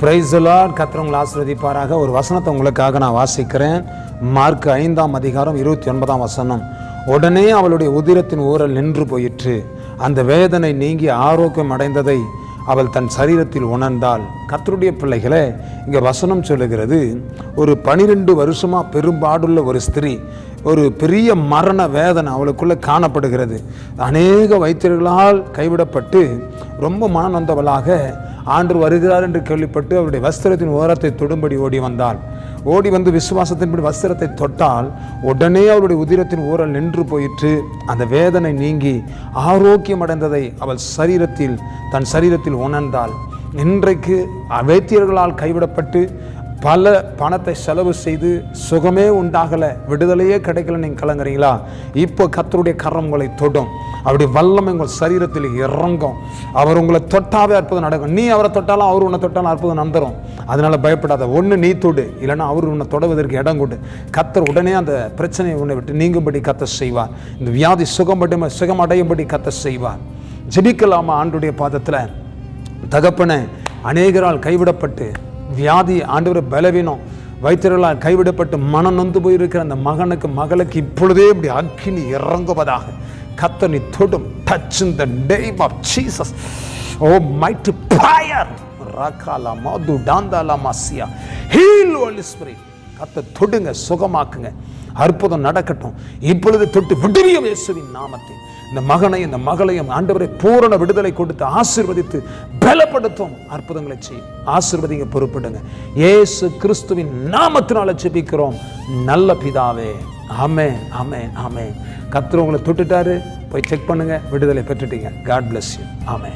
பிரைஸ்லால் கத்திரவங்களை ஆசிர்வதிப்பாராக. ஒரு வசனத்தை உங்களுக்காக நான் வாசிக்கிறேன். மார்க் ஐந்தாம் அதிகாரம் இருபத்தி ஒன்பதாம் வசனம். உடனே அவளுடைய உதிரத்தின் ஊரல் நின்று போயிற்று. அந்த வேதனை நீங்கி ஆரோக்கியம் அடைந்ததை அவள் தன் சரீரத்தில் உணர்ந்தாள். கத்தருடைய பிள்ளைகளை இங்கே வசனம் சொல்லுகிறது ஒரு பனிரெண்டு வருஷமாக பெரும்பாடுள்ள ஒரு ஸ்திரீ ஒரு பெரிய மரண வேதனை அவளுக்குள்ளே காணப்படுகிறது. அநேக வைத்தியர்களால் கைவிடப்பட்டு ரொம்ப மனநொந்தவளாக ஆண்டு வருகிறார் என்று கேள்விப்பட்டு அவருடைய வஸ்திரத்தின் ஓரத்தை தொடும்படி ஓடி வந்தாள். ஓடி வந்து விசுவாசத்தின்படி வஸ்திரத்தை தொட்டால் உடனே அவருடைய உதிரத்தின் ஊரல் நின்று போயிற்று. அந்த வேதனை நீங்கி ஆரோக்கியம் அடைந்ததை அவள் சரீரத்தில் தன் சரீரத்தில் உணர்ந்தாள். இன்றைக்கு வைத்தியர்களால் கைவிடப்பட்டு பல பணத்தை செலவு செய்து சுகமே உண்டாகலை விடுதலையே கிடைக்கல நீங்கள் கலங்குறீங்களா? இப்போ கத்தருடைய கரம் உங்களை தொடும். அப்படி வல்லம் உங்கள் சரீரத்தில் இறங்கும். அவர் உங்களை தொட்டாவே அற்புதம் நடக்கும். நீ அவரை தொட்டாலும் அவர் உன்னை தொட்டாலும் அற்புதம் நடந்துரும். அதனால் பயப்படாத ஒன்று நீ தொடு. இல்லைன்னா அவர் உன்னை தொடுவதற்கு இடம் கொடு. கத்தர் உடனே அந்த பிரச்சனையை உன்னை விட்டு நீங்கும்படி கத்த செய்வார். இந்த வியாதி சுகம்படி சுகமடையும்படி கத்த செய்வார். ஜெபிக்கலாமா ஆண்டுடைய பாதத்தில்? தகப்பனை அநேகரால் கைவிடப்பட்டு வியாதி ஆண்டவர் பலவீனம் வைத்தியர்களால் கைவிடப்பட்டு மனம் நொந்து போயிருக்கிற அந்த மகனுக்கு மகளுக்கு இப்பொழுதே இப்படி அக்கினி இறங்குவதாக கத்தனி தொடும் touch in the name of Jesus oh might fire ரகாலா து டாந்தாலாமா சியா. ஹீல் ஹோலி ஸ்பிரிட் கத்த தொடுங்க சுகமாக்குங்க. அற்புதம் நடக்கட்டும். இப்பொழுது தொட்டு விடுவியும் இயேசுவின் நாமத்தை. இந்த மகனை இந்த மகளையும் ஆண்டவரை பூரண விடுதலை கொடுத்து ஆசிர்வதித்து பலப்படுத்தும். அற்புதங்களை செய்யும் ஆசிர்வதிங்க பொறுப்பிடுங்க. ஏசு கிறிஸ்துவின் நாமத்தினால ஜெபிக்கிறோம். நல்ல பிதாவே. ஆமே ஆமே ஆமே கர்த்தர் உங்களை தொட்டுட்டாரு. போய் செக் பண்ணுங்க. விடுதலை பெற்றுட்டீங்க. காட் பிளஸ் யூ ஆமே